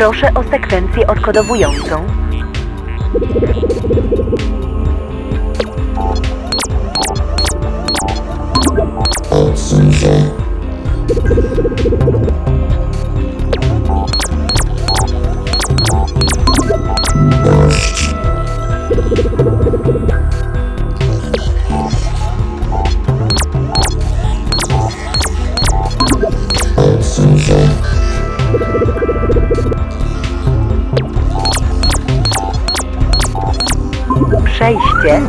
Proszę o sekwencję odkodowującą. Przejście.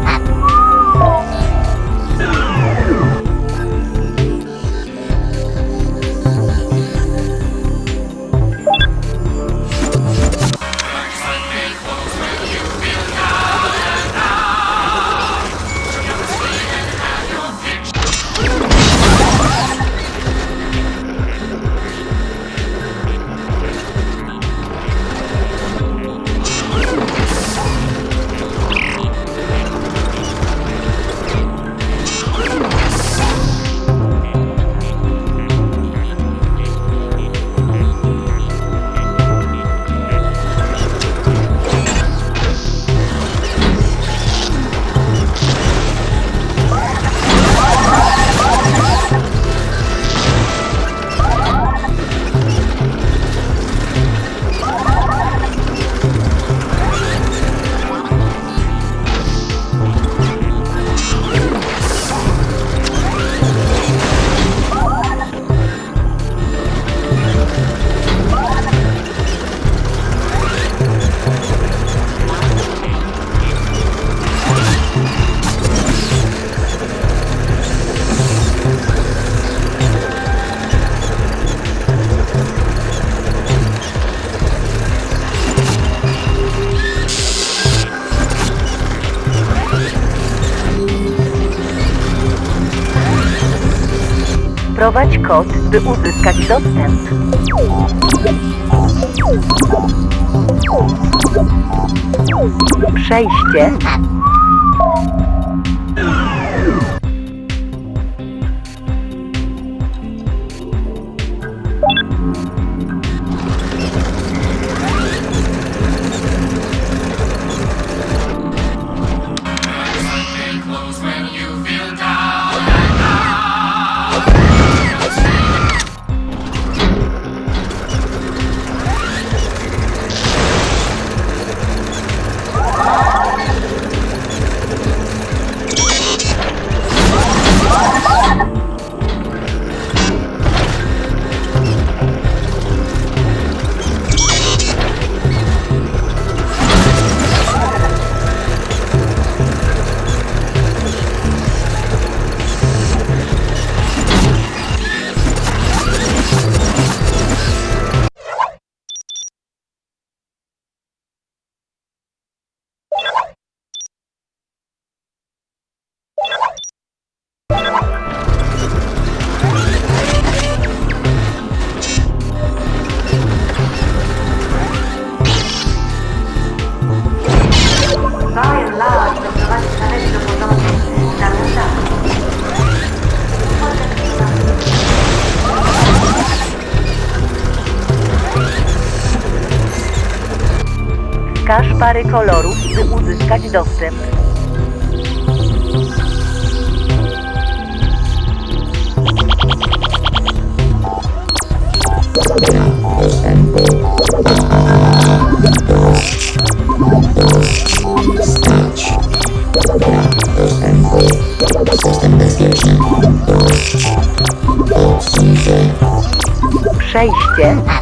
Prowadź kod, by uzyskać dostęp. Przejście. Wskaż pary kolorów, by uzyskać dostęp. Stać. System bezpieczny. Przejście.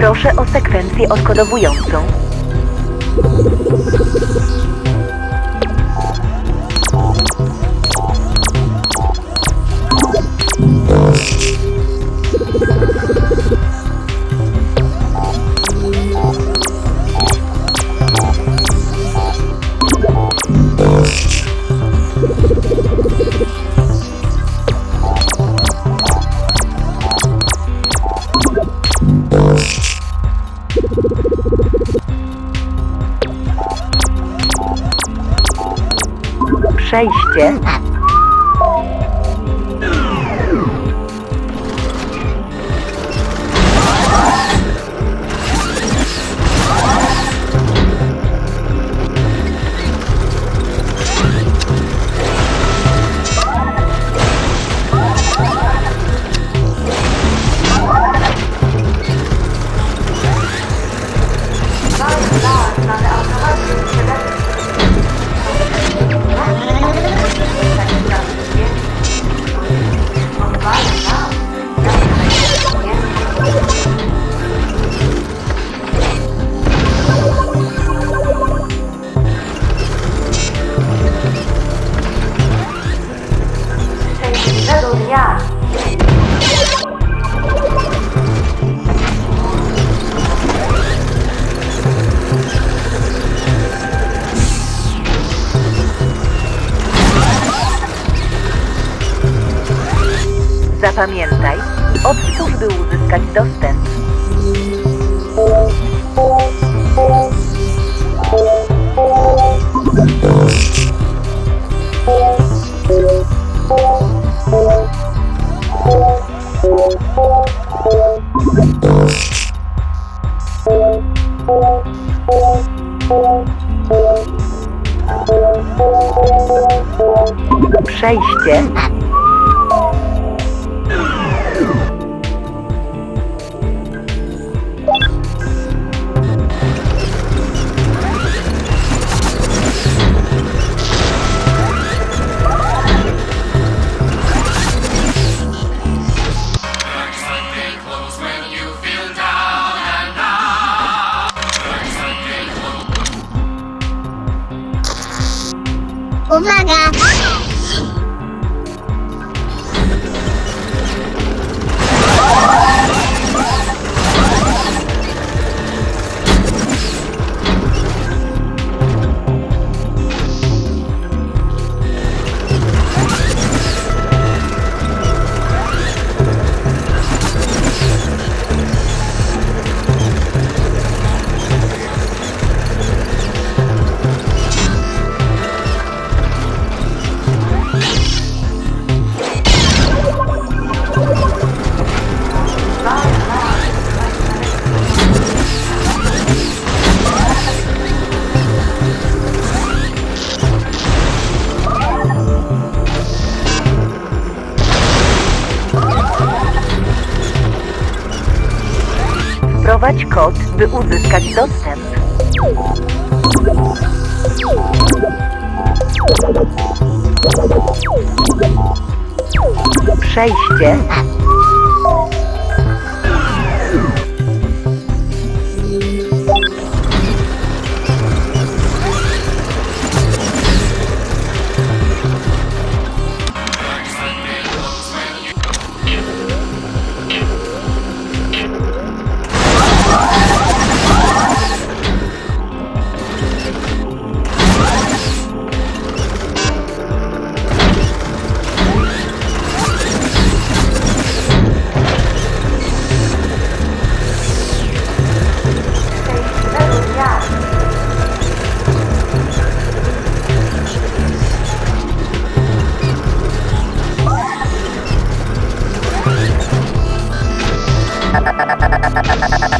Proszę o sekwencję odkodowującą. przejście. Zapamiętaj, odtwórz by uzyskać dostęp. Przejście aby uzyskać dostęp. Przejście